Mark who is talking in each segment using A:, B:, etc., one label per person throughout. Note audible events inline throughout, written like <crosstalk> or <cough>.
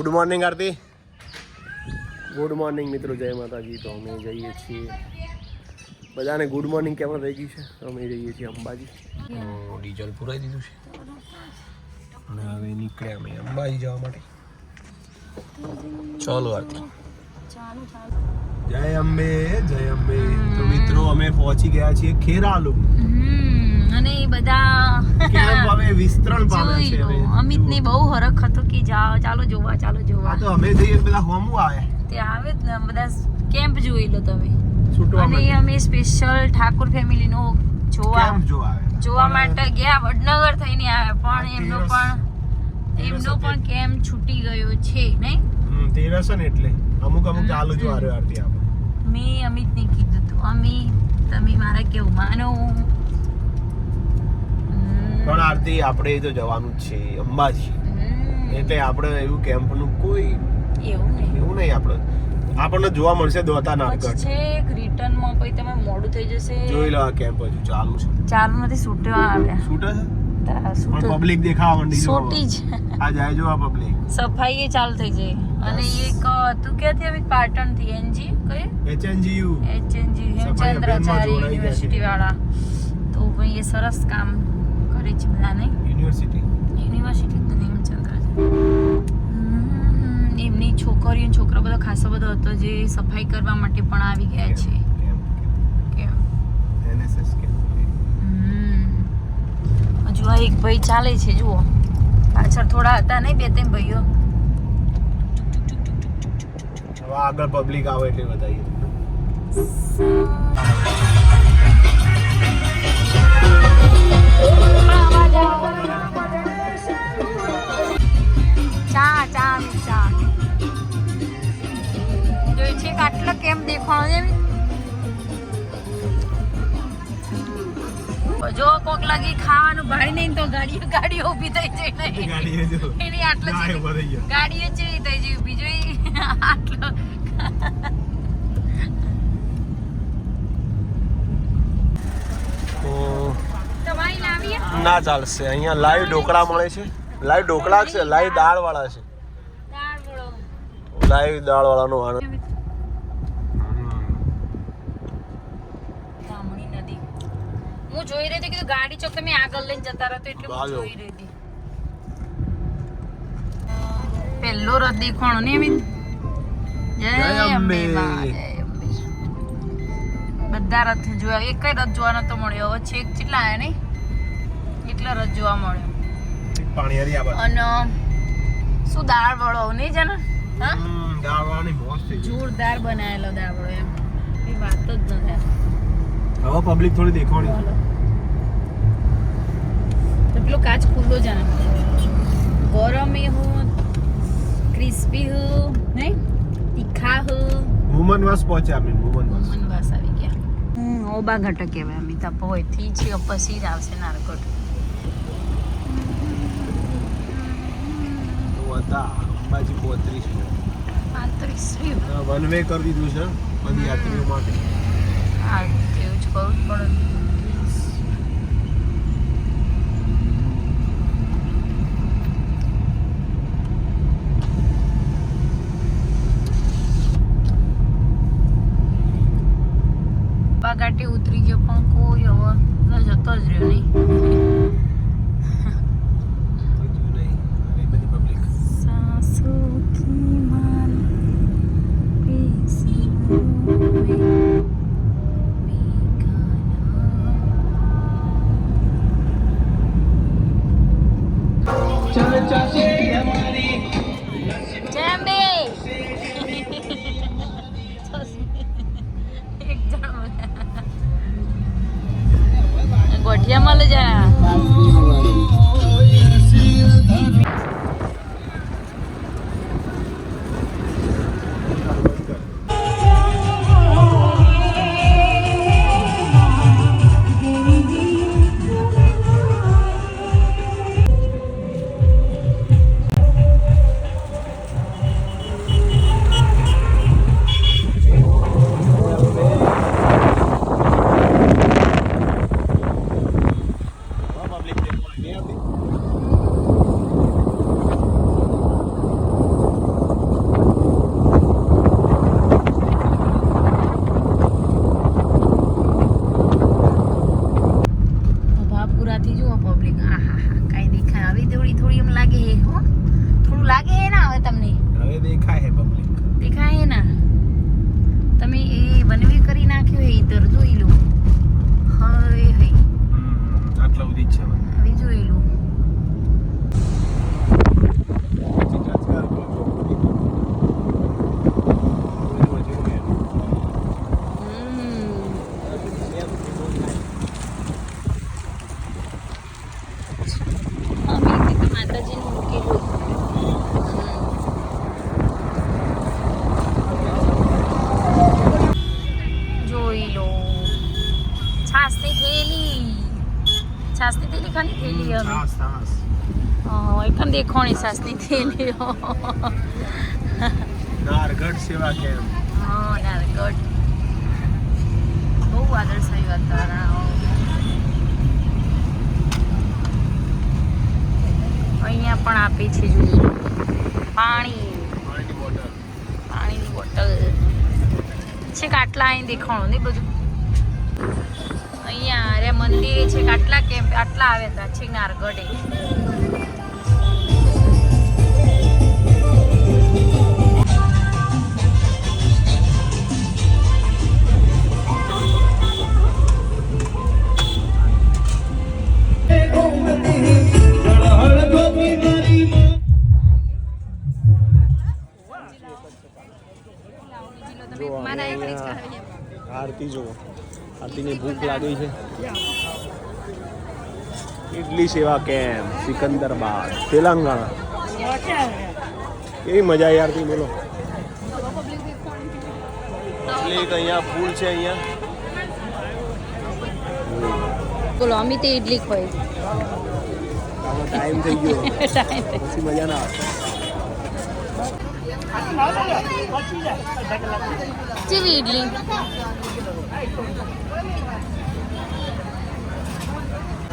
A: Good morning Aarti good morning મિત્રો. જય માતાજી. તો અમે જઈએ છીએ. બધાને ગુડ મોર્નિંગ કેમ થઈ ગયું છે. તો અમે જઈએ છીએ અંબાજી. તો ડીઝલ પુરાઈ દીધું છે. અને હવે નીકળ્યા અમે અંબાજી જવા માટે. ચાલો આરતી જય અંબે જય અંબે. તો મિત્રો અમે પહોંચી ગયા છીએ ખેરાલુ.
B: હમ, અને એ બધા
A: વિસ્તરણ પામે છે
B: અમિત ને બહુ હરખ હતો કે જાઓ ચાલો જોવા ચાલો જોવા.
A: તો અમે જઈએ બધા હોમુ આવે.
B: તે આવે જ ને બધા કેમ્પ જોઈ લો તમે. અને અમે સ્પેશિયલ ઠાકોર ફેમિલી નો જોવા
A: આવે
B: જોવા માટે ગયા વડનગર થઈને આવ્યા. પણ એમનો પણ એમનો પણ કેમ્પ છૂટી ગયો છે નહીં?
A: ને એટલે. અમુક અમુક ચાલુ જો આરે આરતી આપણે
B: મેં અમિતને કીધું હતું અમિત તમે મારા કેવું માનો?
A: પણ આરતી આપણે તો જવાનું છે અંબાજી. એટલે આપણે એવું કેમ્પનું કોઈ
B: એવું નહીં.
A: એવું નહીં આપણે. આપણને જોવા મળશે દોતા
B: નાટક
A: છે
B: એક રિટર્ન રિટર્નમાં પછી તમે મોડું થઈ જશે.
A: જોઈ લો આ કેમ્પ હજુ ચાલુ છે.
B: ચાલુ નથી છૂટવા આવ્યા.
A: છૂટે છે? પબ્લિક દેખાવા માંડી જો
B: જ.
A: આ જાય જો આ પબ્લિક
B: સફાઈ એ ચાલુ થઈ જાય અને એક તું ક્યાંથી આવી? પાટણથી. એનજી કઈ
A: એચએનજીયુ.
B: એચએનજી હેમચંદ્રાચાર્ય યુનિવર્સિટી વાળા તો ભાઈ એ સરસ કામ છે નહીં
A: યુનિવર્સિટી
B: યુનિવર્સિટી જ નથી ચંદ્ર છે એમની છોકરીઓ છોકરો બધો ખાસો બધો હતો જે સફાઈ કરવા માટે પણ આવી ગયા છે. હજુ આ એક ભાઈ ચાલે છે જુઓ. પાછળ થોડા હતા નહીં બે ત્રણ ભાઈઓ.
A: આગળ પબ્લિક આવે એટલે બતાવીએ
B: કેમ દેખાણો એવી જો કોક લાગી ખાવાનું ભાઈ નહીં તો ગાડીઓ ગાડીઓ ઊભી થઈ જાય એની આટલો. ગાડીઓ ચેવી થઈ જાય જોઈ. આટલો.
A: ના ચાલશે. અહીંયા લાઈવ ઢોકળા મળે છે. લાઈવ ઢોકળા છે લાઈવ દાળ વાળા છે લાઈવ દાળ વાળાનો આનંદ.
B: હું જોઈ રહી હતી કે ગાડી ચોક તમે આગળ લઈને જતા રહો તો એટલે હું જોઈ રહી હતી. પેલો રથ દેખાણો ને એમ જય અંબે. બધા રથ જોયા. એક રથ જોવા નતો મળ્યો. હવે છેક કેટલા આયા નહીં? એટલા રથ જોવા મળ્યો. અને શું દાળ વડો? નહીં છે હા
A: દાળ વાળાની મોજ
B: જોરદાર બનાવેલો દાળ વડો એમ. એ વાત જ ન થાય.
A: હવે પબ્લિક થોડી દેખવાની
B: તો પેલો કાચ ખુલ્લો જાણે ગરમ હો ક્રિસ્પી હો નહીં તીખા હો.
A: વુમન વાસ પહોંચ્યા અમે વુમન વાસ
B: મન વાસ આવી ગયા. હમ ઓબા ઘટક કહેવાય અમિતા પોયથી છે પછી જ આવશે નારકોટ
A: હતા અંબાજી પોત્રીસ
B: પાંત્રીસ
A: વન વે કરી દીધું છે બધી યાત્રીઓ માટે.
B: હા તેવું જ છાસની થેલી છાસની થેલી ખાની થેલી હવે એખાને દેખોણી છાસની થેલી
A: નારગઢ સેવા કેમ
B: હા નારગઢ બહુ વાદળછાયું વાતાવરણ અહીંયા પણ આપે છે જોઈએ પાણી
A: પાણીની બોટલ
B: પાણીની બોટલ છે કાટલા અહીં દેખાણું નહીં બધું અહીંયા અરે મંદિર છે આટલા કેમ્પ આટલા આવે હતા
A: છિનાર ગઢે આરતી જો આરતીની ભૂખ લાગી છે. ઇડલી સેવા કેમ સિકંદરાબાદ તેલંગાણા. કેવી મજા આવી આરતી બોલો. પબ્લિક અહીંયા ફૂલ છે અહીંયા.
B: બોલો અમિત ઇડલી ખોઈ.
A: ટાઈમ <laughs> થઈ ગયો. પછી મજા ના આવે.
B: જેવી ઇડલી.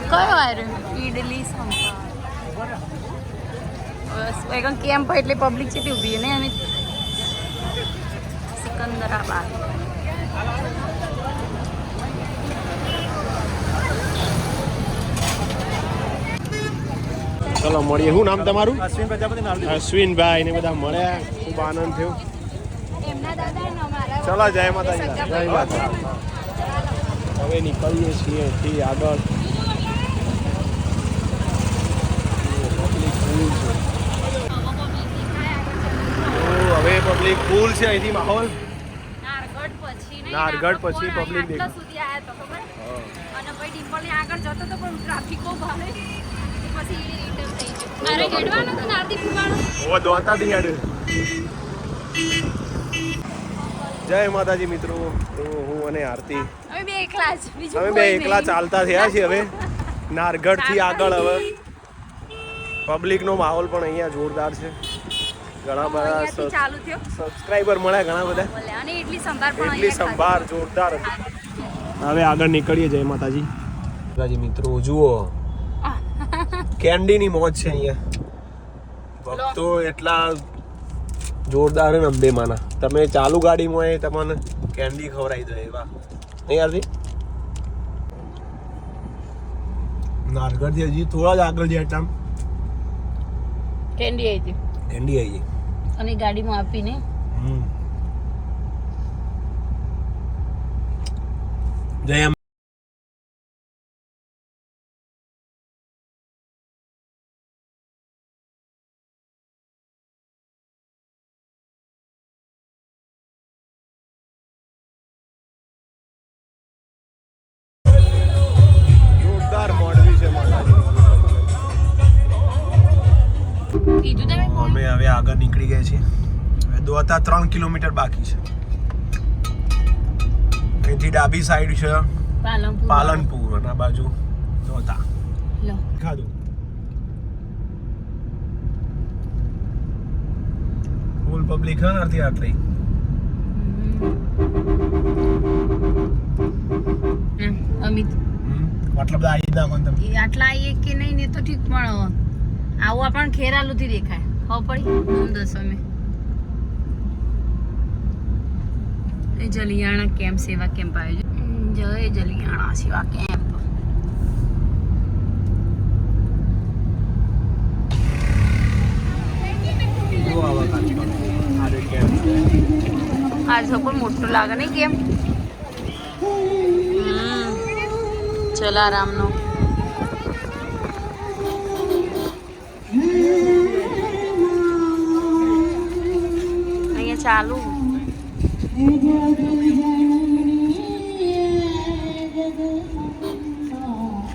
B: કયો આવ્યો ઈડલી સંભાર કેમ્પ એટલે પબ્લિક છે તે ઊભી ને અમે? સિકંદરાબાદ.
A: ચલો મળીએ. શું નામ તમારું?
C: અશ્વિન પ્રજાપતિ
A: અશ્વિનભાઈ ને બધા મળ્યા. ખૂબ આનંદ થયો. ચલો જય માતાજી. જય માતા હવે નીકળીએ છીએ થી આગળ. પબ્લિક ફૂલ છે હવે પબ્લિક ફૂલ છે અહીંથી માહોલ.
B: નારગઢ પછી નહીં,
A: નારગઢ પછી
B: નારગઢ
A: દેખાય.
B: સુધી આયા તો ખબર? અને પછી ડિમ્પલની આગળ જતો તો પણ ટ્રાફિક બહુ ભારે. પછી એ રિટર્ન થઈ ગયું. મારે હેડવાનું તો નારદી પીવાનું
A: ઓ દોતા હેડ જય માતાજી મિત્રો. તો હું અને આરતી.
B: અમે બે એકલા જ.
A: અમે બે એકલા ચાલતા થયા છીએ હવે. નારગઢથી આગળ હવે. પબ્લિક નો માહોલ પણ અહીંયા જોરદાર છે. ઘણા બધા
B: અહીંયાથી
A: સબસ્ક્રાઈબર મળ્યા ઘણા બધા.
B: અને ઇડલી સંભાર પણ
A: એટલી સંભાર જોરદાર હવે આગળ નીકળીએ જય માતાજી. માતાજી મિત્રો જુઓ. કેન્ડીની મોજ છે અહીંયા. ભક્તો એટલા જોરદાર ને અંબે માના. તમે ચાલુ ગાડીમાં એ તમને કેન્ડી ખવડાવી દે એવા નહીં યારથી નારગઢથી હજી થોડા જ આગળ જાય આમ
B: કેન્ડી આવી હતી
A: કેન્ડી આવી
B: અને ગાડીમાં આપીને?
A: જય હવે ત્રણ કિલોમીટર બાકી છે. અહીંથી ડાબી સાઈડ છે
B: પાલનપુર.
A: અને બાજુ
B: જોતા
A: ખાધું? ફૂલ પબ્લિક હા નથી આટલી?
B: અમિત.
A: મતલબ આવી જ નાખો તમે
B: આટલા આવીએ કે નહીં ને તો ઠીક પણ આવું. આપણને ખેરાલુથી દેખાય. ખબર પડી? દસ અમે એ જલિયાણા કેમ્પ સેવા કેમ્પ છે જય જલિયાણા સેવા કેમ્પ.
A: આ રીતે કેમ છે.
B: આ જો પણ મોટું લાગે નહીં કેમ? જલારામનો અહીંયા ચાલુ.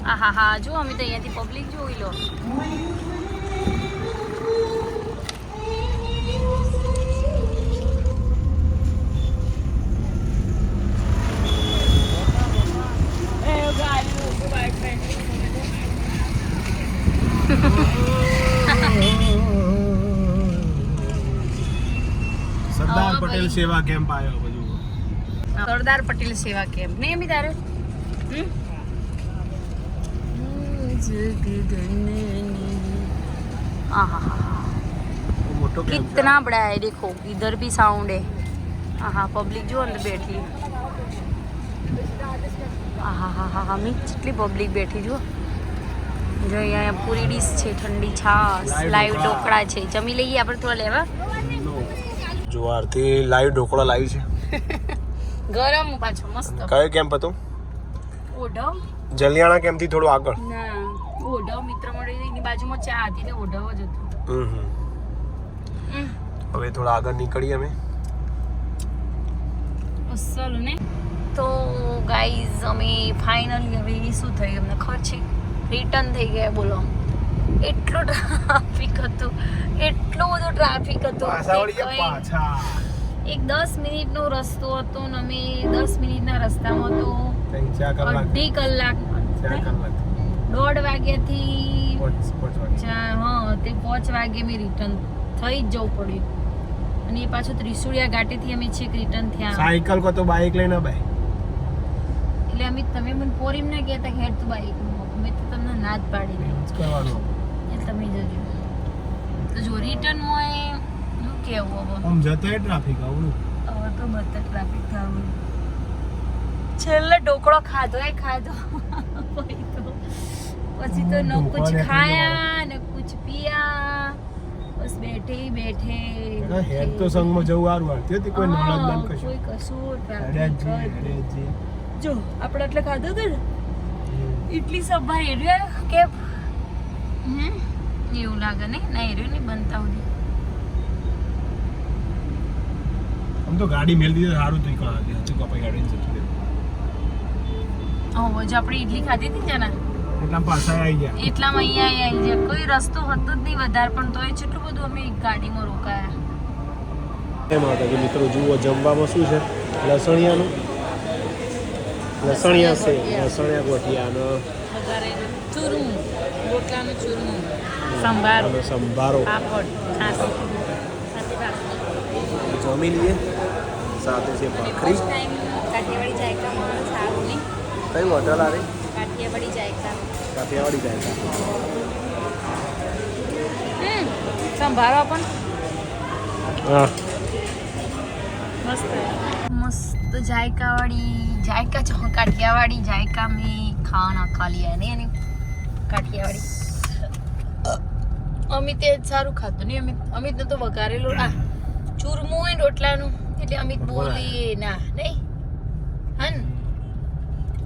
B: આહા હા જો અમે તો અહીંયાથી પબ્લિક જોઈ લો
A: સરદાર
B: હા,
A: પટેલ
B: ભાઈ.
A: સેવા કેમ્પ આવ્યો બધું
B: સરદાર પટેલ સેવા કેમ્પ નહીં અમી તારે હમ? आहा
A: મોટો camp છે.
B: कितना बड़ा है देखो इधर भी साउंड है आहा पब्लिक जो अंदर बैठी આહા હા હા હા મી કેટલી પબ્લિક બેઠી જો જો અહીંયા પૂરી ડીશ છે ઠંડી છાશ
A: Live
B: લાઈવ
A: ઢોકળા.
B: ઢોકળા છે જમી લઈએ આપણે થોડા લેવા
A: જો આરતી લાઈવ ઢોકળા લાવી છે. <laughs>
B: ગરમ પાછો મસ્ત.
A: કયો કેમ્પ હતો?
B: ઓઢવ.
A: જલિયાણા કેમ્પથી થોડું આગળ.
B: ના ઓઢવ મિત્ર મળી એની બાજુમાં ચા હતી ને ઓઢવ જ હતું.
A: હવે થોડા આગળ નીકળીએ અમે.
B: અસલ ને. તો ગાઈઝ અમે ફાઇનલી હવે શું થયું? અમને ખબર છે? રિટર્ન થઈ ગયા બોલો એટલો ટ્રાફિક હતું. એટલો બધો ટ્રાફિક હતો. એક દસ મિનિટનો રસ્તો હતો ને અમે દસ મિનિટના રસ્તામાં તો અઢી કલાક. દોઢ વાગ્યાથી હા તે પાંચ વાગે મેં રિટર્ન થઈ જ જવું પડ્યું. અને એ પાછું ત્રિશુળિયા ઘાટેથી અમે છેક રિટર્ન થયા.
A: સાયકલ કો તો બાઇક લઈને બાય
B: એટલે અમે તમે મને પોરીમ ના કહેતા કે હેડ તું બાઇક મેં તો તમને ના જ પાડી તમે જજો. તો જો રિટર્ન હોય શું કેવું હવે?
A: આમ જતો ટ્રાફિક આવડું
B: હવે તો બધા ટ્રાફિક થવાનું છેલ્લે ઢોકળો ખાધો એ ખાધો. પછી તો ન કુછ ખાયા ન કુછ પિયા. બસ બેઠે બેઠે.
A: હેર તો સંગમાં જવું આરું વાળતી હતી કોઈ નળક
B: હા,
A: કશું.
B: કોઈ કશું
A: જ
B: આપણે એટલે ખાધું હતું ને. ઇડલી સંભાર એર્યો કે હમ? એવું લાગે ને નહીં રહ્યું નહીં બનતા હોય
A: આમ તો ગાડી મેલ દીધી સારું થઈ કોણ આગળ. હજુ કપાઈ ગાડી જતી
B: હવે જો આપણે ઇડલી ખાધી હતી જના
A: એટલા પાછા આવી ગયા.
B: એટલામાં અહીંયા આવી ગયા. કોઈ રસ્તો હતો જ નહીં વધારે પણ તોય કેટલું બધું અમે ગાડીમાં રોકાયા.
A: એ માતાજી મિત્રો જુઓ જમવામાં શું છે? લસણિયાનું. લસણિયા છે લસણિયા. ગોઠિયાનો.
B: ચૂરમું. રોટલાનું ચૂરમું. સંભારો
A: અને સંભારો
B: પાપડ છાશ સાથે ભાખરી
A: જમી લઈએ સાથે છે ભાખરી
B: ફર્સ્ટ ટાઈમ કાઠિયાવાડી જાયકા માણસ સારું નહીં
A: કઈ હોટલ આ રહી
B: કાઠિયાવાડી જાયકા
A: કાઠિયાવાડી જાય
B: હમ સંભારો પણ
A: હા
B: મસ્ત मस्त जायका वाली जायका जो काठियावाड़ी जायका में खाना खा लिया है ने यानी કાઠિયાવાડી અમિત સારું ખાતું નહીં અમિત અમિત તો વઘારેલું. આ ચૂરમું હોય રોટલાનું એટલે અમિત બોલી ના નહીં. હન?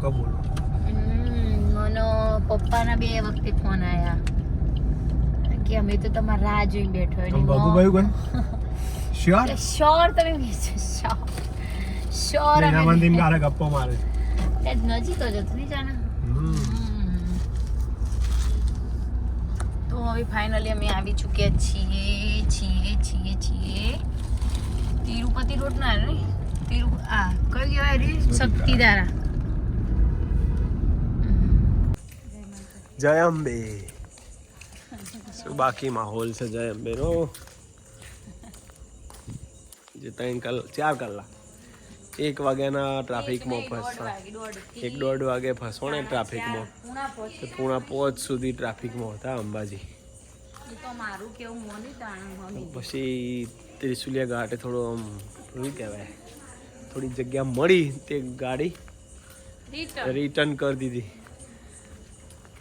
B: કબૂલ. મને પપ્પાના બે વખતે ફોન આયા. કે અમે તો તમારા રાહ જોઈ બેઠો
A: તમે બાબુભાઈ કોઈ શ્યોર?
B: શ્યોર તમે શ્યોર. શ્યોર
A: એના મંદિર ગારા ગપ્પો મારે.
B: નજીક જ હતું નહીં જાણે.
A: હમ.
B: તો હવે ફાઇનલી અમે આવી ચૂક્યા છીએ છીએ છીએ છીએ. તિરુપતિ રોડ ના ને? તિરુ આ કઈ કહેવાય રે? શક્તિધારા.
A: જય અંબે. શું બાકી માહોલ છે જય અંબે નો જે ત્રણ કલાક ચાર કલાક. એક વાગ્યાના ટ્રાફિકમાં ફસવા એક દોઢ વાગે ફસવો ને ટ્રાફિકમાં પૂણા પોચ. સુધી ટ્રાફિકમાં હતા અંબાજી. પછી ત્રિશુલિયા ઘાટે થોડો આમ શું કહેવાય થોડી જગ્યા મળી તે ગાડી.
B: રિટર્ન
A: કરી દીધી.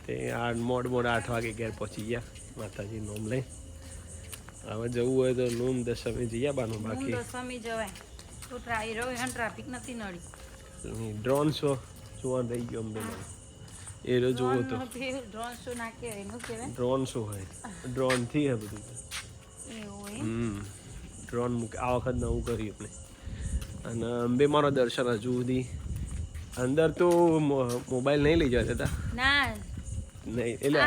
A: તે આ મોડ મોડ આઠ વાગે ઘેર પહોંચી ગયા માતાજી નોમ લઈ. હવે જવું હોય તો નોમ દસમે જઈ
B: બાનું
A: બાકી.
B: દસમી જવાય. તો ટ્રાય રહ્યો ટ્રાફિક નથી નડી.
A: ડ્રોન શો જોવાનું રહી ગયો અંબે એ રહ્યો જોવો તો.
B: ડ્રોન શો ના કહેવાય એનું કહેવાય.
A: ડ્રોન શો હોય. ડ્રોનથી હે બધું.
B: એવું
A: હમ. ડ્રોન મૂકે. આ વખત નવું કર્યું આપણે. અને અંબે મારો દર્શન હજુ સુધી. અંદર તો મોબાઈલ નહીં લઈ જવા દેતા.
B: ના.
A: નહીં એટલે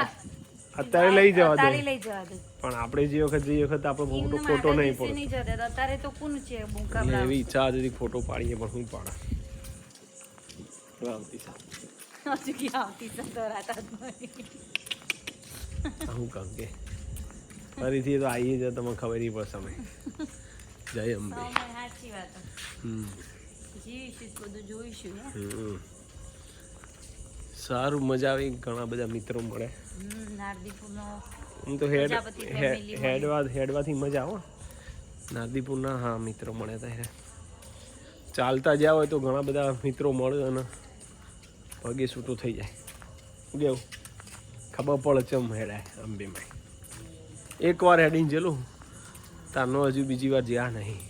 A: અત્યારે લઈ જવા દે.
B: લઈ જવા દે.
A: પણ આપણે જે વખત જે વખત આપણે ફોટો ફોટો નહીં
B: દેતા. અત્યારે તો કોણ છે
A: એવી ઈચ્છા હતી ફોટો પાડીએ પણ હું પાડા. આવતી છે.
B: હજુ આવતી.
A: હું કહું કે ફરીથી તો આવી જ તમને ખબર નહીં પડશે અમે. જય અંબે.
B: સાચી વાત. જીવીશું બધું જોઈશું
A: સારું મજા આવી ઘણા બધા મિત્રો મળે. હું તો હેડ. હેડવા હેડવાથી મજા આવો નારદીપુરના હા મિત્રો મળે ત્યારે ચાલતા જ્યાં હોય તો ઘણા બધા મિત્રો મળે અને પગે છૂટું થઈ જાય. કેવું? ખબર પડે ચમ હેડાય અંબેમાં એકવાર હેડીને જેલું તારનો હજુ બીજી વાર જ્યાં નહીં.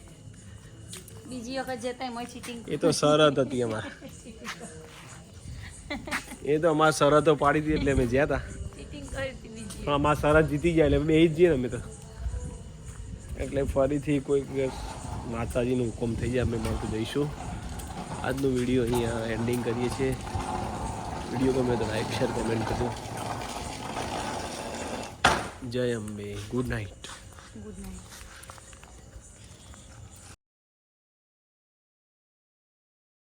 B: બીજી વખત જતા એમાં ચીટિંગ.
A: એ તો શરત હતી અમારે. એ તો અમારે શરતો પાડી હતી એટલે અમે જ્યાં હતા પણ અમારા શરત જીતી જાય એટલે બે જ જઈએ ને અમે તો. એટલે ફરીથી કોઈક માતાજીનો હુકમ થઈ જાય અમે મળતું જઈશું. આજનો વીડિયો અહીંયા એન્ડિંગ કરીએ છીએ. વીડિયો ગમે તો લાઈક શેર કમેન્ટ કરજો. જય Ambe. Good night
B: good night